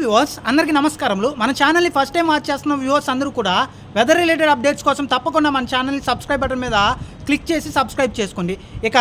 Viewers అందరికీ నమస్కారములు. మన ఛానల్ని ఫస్ట్ టైం వాచ్ చేస్తున్న వ్యూవర్స్ అందరూ కూడా వెదర్ రిలేటెడ్ అప్డేట్స్ కోసం తప్పకుండా మన ఛానల్ని సబ్స్క్రైబ్ బటన్ మీద క్లిక్ చేసి సబ్స్క్రైబ్ చేసుకోండి. ఇక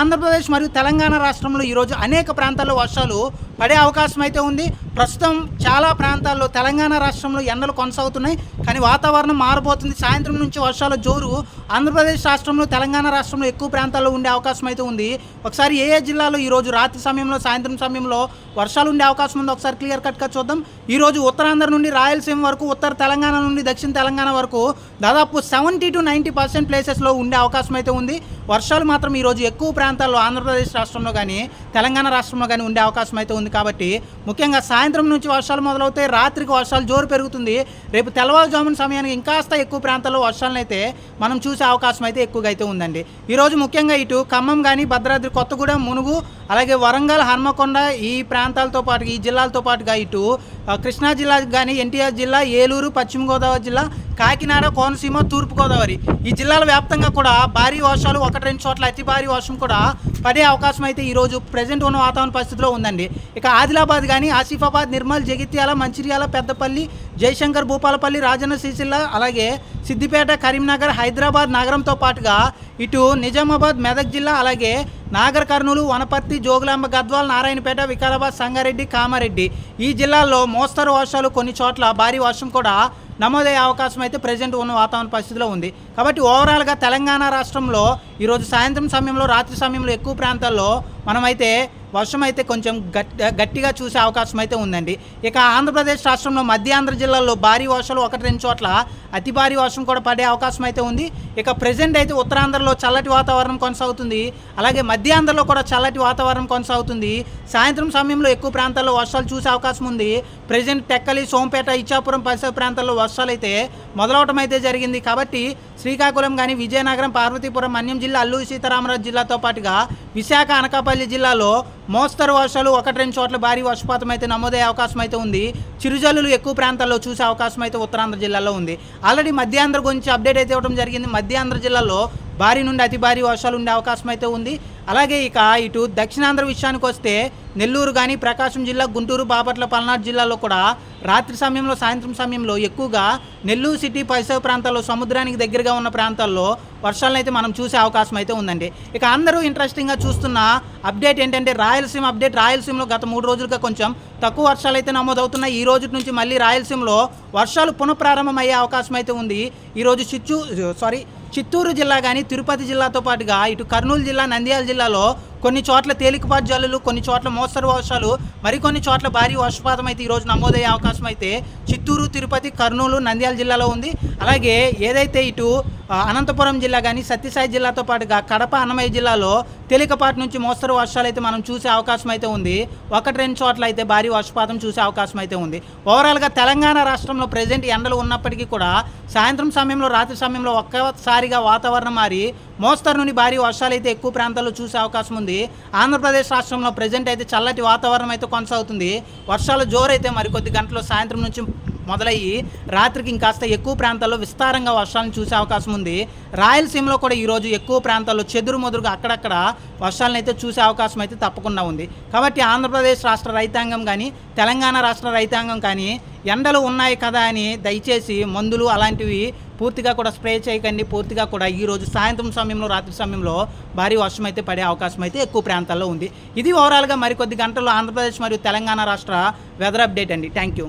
ఆంధ్రప్రదేశ్ మరియు తెలంగాణ రాష్ట్రంలో ఈరోజు అనేక ప్రాంతాల్లో వర్షాలు పడే అవకాశం అయితే ఉంది. ప్రస్తుతం చాలా ప్రాంతాల్లో తెలంగాణ రాష్ట్రంలో ఎండలు కొనసాగుతున్నాయి. కానీ వాతావరణం మారబోతుంది సాయంత్రం నుంచి వర్షాల జోరు. ఆంధ్రప్రదేశ్ రాష్ట్రంలో తెలంగాణ రాష్ట్రంలో ఎక్కువ ప్రాంతాల్లో ఉండే అవకాశం అయితే ఉంది. ఒకసారి ఏ ఏ జిల్లాలో ఈరోజు రాత్రి సమయంలో సాయంత్రం సమయంలో వర్షాలు ఉండే అవకాశం ఉందో ఒకసారి క్లియర్ కట్గా చూద్దాం. ఈరోజు ఉత్తరాంధ్ర నుండి రాయలసీమ వరకు ఉత్తర తెలంగాణ నుండి దక్షిణ తెలంగాణ వరకు దాదాపు సెవెంటీ టు నైంటీ పర్సెంట్ ప్లేసెస్లో ఉండే అవకాశం అయితే ఉంది. వర్షాలు మాత్రం ఈరోజు ఎక్కువ ప్రాంతాల్లో ఆంధ్రప్రదేశ్ రాష్ట్రంలో కానీ తెలంగాణ రాష్ట్రంలో కానీ ఉండే అవకాశం అయితే ఉంది కాబట్టి ముఖ్యంగా సాయంత్రం నుంచి వర్షాలు మొదలవుతాయి రాత్రికి వర్షాలు జోరు పెరుగుతుంది. రేపు తెల్లవారుజామున సమయానికి ఇంకాస్త ఎక్కువ ప్రాంతాల్లో వర్షాలను అయితే మనం చూసే అవకాశం అయితే ఎక్కువగా అయితే ఉందండి. ఈరోజు ముఖ్యంగా ఇటు ఖమ్మం కానీ భద్రాద్రి కొత్తగూడెం మునుగు అలాగే వరంగల్ హన్మకొండ ఈ ప్రాంతాలతో పాటు ఈ జిల్లాలతో పాటుగా ఇటు కృష్ణా జిల్లా కానీ ఎన్టీఆర్ జిల్లా ఏలూరు పశ్చిమ గోదావరి జిల్లా కాకినాడ కోనసీమ తూర్పుగోదావరి ఈ జిల్లాల వ్యాప్తంగా కూడా భారీ వర్షాలు ఒకటి రెండు చోట్ల అతి భారీ వర్షం కూడా పడే అవకాశం అయితే ఈరోజు ప్రజెంట్ ఉన్న వాతావరణ పరిస్థితిలో ఉందండి. ఇక ఆదిలాబాద్ కానీ ఆసిఫాబాద్ నిర్మల్ జగిత్యాల మంచిర్యాల పెద్దపల్లి జయశంకర్ భూపాలపల్లి రాజన్న సిరిసిల్ల అలాగే సిద్దిపేట కరీంనగర్ హైదరాబాద్ నగరంతో పాటుగా ఇటు నిజామాబాద్ మెదక్ జిల్లా అలాగే నాగర్ కర్నూలు వనపర్తి జోగులాంబ గద్వాల్ నారాయణపేట వికారాబాద్ సంగారెడ్డి కామారెడ్డి ఈ జిల్లాల్లో మోస్తరు వర్షాలు కొన్ని చోట్ల భారీ వర్షం కూడా నమోదయ్యే అవకాశం అయితే ప్రజెంట్ ఉన్న వాతావరణ పరిస్థితిలో ఉంది. కాబట్టి ఓవరాల్గా తెలంగాణ రాష్ట్రంలో ఈరోజు సాయంత్రం సమయంలో రాత్రి సమయంలో ఎక్కువ ప్రాంతాల్లో మనమైతే వర్షం అయితే కొంచెం గట్టి గట్టిగా చూసే అవకాశం అయితే ఉందండి. ఇక ఆంధ్రప్రదేశ్ రాష్ట్రంలో మధ్యాంధ్ర జిల్లాల్లో భారీ వర్షాలు ఒకటి రెండు చోట్ల అతి భారీ వర్షం కూడా పడే అవకాశం అయితే ఉంది. ఇక ప్రజెంట్ అయితే ఉత్తరాంధ్రలో చల్లటి వాతావరణం కొనసాగుతుంది. అలాగే మధ్యాంధ్రలో కూడా చల్లటి వాతావరణం కొనసాగుతుంది. సాయంత్రం సమయంలో ఎక్కువ ప్రాంతాల్లో వర్షాలు చూసే అవకాశం ఉంది. ప్రజెంట్ టెక్కలి సోంపేట ఇచ్చాపురం పరిసర ప్రాంతాల్లో వర్షాలు అయితే మొదలవటం అయితే జరిగింది. కాబట్టి శ్రీకాకుళం కానీ విజయనగరం పార్వతీపురం మన్యం జిల్లా అల్లూరి సీతారామరాజు జిల్లాతో పాటుగా విశాఖ అనకాపల్లి జిల్లాలో మోస్తరు వర్షాలు ఒకటి రెండు చోట్ల భారీ వర్షపాతం అయితే నమోదయ్యే అవకాశం అయితే ఉంది. చిరుజల్లులు ఎక్కువ ప్రాంతాల్లో చూసే అవకాశం అయితే ఉత్తరాంధ్ర జిల్లాలో ఉంది. ఆల్రెడీ మధ్యాంధ్ర గురించి అప్డేట్ అయితే ఇవ్వడం జరిగింది. మధ్యాంధ్ర జిల్లాలో భారీ నుండి అతి భారీ వర్షాలు ఉండే అవకాశం అయితే ఉంది. అలాగే ఇక ఇటు దక్షిణాంధ్ర విషయానికి వస్తే నెల్లూరు కానీ ప్రకాశం జిల్లా గుంటూరు బాపట్ల పల్నాడు జిల్లాలో కూడా రాత్రి సమయంలో సాయంత్రం సమయంలో ఎక్కువగా నెల్లూరు సిటీ పరిసర ప్రాంతాల్లో సముద్రానికి దగ్గరగా ఉన్న ప్రాంతాల్లో వర్షాలను అయితే మనం చూసే అవకాశం అయితే ఉందండి. ఇక అందరూ ఇంట్రెస్టింగ్గా చూస్తున్న అప్డేట్ ఏంటంటే రాయలసీమ అప్డేట్ రాయలసీమలో గత మూడు రోజులుగా కొంచెం తక్కువ వర్షాలు అయితే నమోదవుతున్నాయి. ఈ రోజు నుంచి మళ్ళీ రాయలసీమలో వర్షాలు పునఃప్రారంభమయ్యే అవకాశం అయితే ఉంది. ఈరోజు చిచ్చు సారీ చిత్తూరు జిల్లా కానీ తిరుపతి జిల్లాతో పాటుగా ఇటు కర్నూలు జిల్లా నంద్యాల జిల్లాలో కొన్ని చోట్ల తేలికపాటి జల్లులు కొన్ని చోట్ల మోస్తరు వర్షాలు మరికొన్ని చోట్ల భారీ వర్షపాతం అయితే ఈరోజు నమోదయ్యే అవకాశం అయితే చిత్తూరు తిరుపతి కర్నూలు నంద్యాల జిల్లాలో ఉంది. అలాగే ఏదైతే ఇటు అనంతపురం జిల్లా కానీ సత్యసాయి జిల్లాతో పాటుగా కడప అన్నమయ్య జిల్లాలో తేలికపాటి నుంచి మోస్తరు వర్షాలు అయితే మనం చూసే అవకాశం అయితే ఉంది. ఒకటి రెండు చోట్ల అయితే భారీ వర్షపాతం చూసే అవకాశం అయితే ఉంది ఓవరాల్గా తెలంగాణ రాష్ట్రంలో ప్రజెంట్ ఎండలు ఉన్నప్పటికీ కూడా సాయంత్రం సమయంలో రాత్రి సమయంలో ఒక్కసారిగా వాతావరణం మారి మోస్తరు నుండి భారీ వర్షాలు అయితే ఎక్కువ ప్రాంతాల్లో చూసే అవకాశం ఉంది. ఆంధ్రప్రదేశ్ రాష్ట్రంలో ప్రజెంట్ అయితే చల్లటి వాతావరణం అయితే కొనసాగుతుంది. వర్షాలు జోరైతే మరికొద్ది గంటలు సాయంత్రం నుంచి మొదలయ్యి రాత్రికి ఇంకాస్త ఎక్కువ ప్రాంతాల్లో విస్తారంగా వర్షాలను చూసే అవకాశం ఉంది. రాయలసీమలో కూడా ఈరోజు ఎక్కువ ప్రాంతాల్లో చెదురు మొదురుగా అక్కడక్కడ వర్షాలను అయితే చూసే అవకాశం అయితే తప్పకుండా ఉంది. కాబట్టి ఆంధ్రప్రదేశ్ రాష్ట్ర రైతాంగం కానీ తెలంగాణ రాష్ట్ర రైతాంగం కానీ ఎండలు ఉన్నాయి కదా అని దయచేసి మందులు అలాంటివి పూర్తిగా కూడా స్ప్రే చేయకండి. పూర్తిగా కూడా ఈరోజు సాయంత్రం సమయంలో రాత్రి సమయంలో భారీ వర్షం అయితే పడే అవకాశం అయితే ఎక్కువ ప్రాంతాల్లో ఉంది. ఇది ఓవరాల్గా మరికొద్ది గంటల్లో ఆంధ్రప్రదేశ్ మరియు తెలంగాణ రాష్ట్ర వెదర్ అప్డేట్ అండి. Thank you.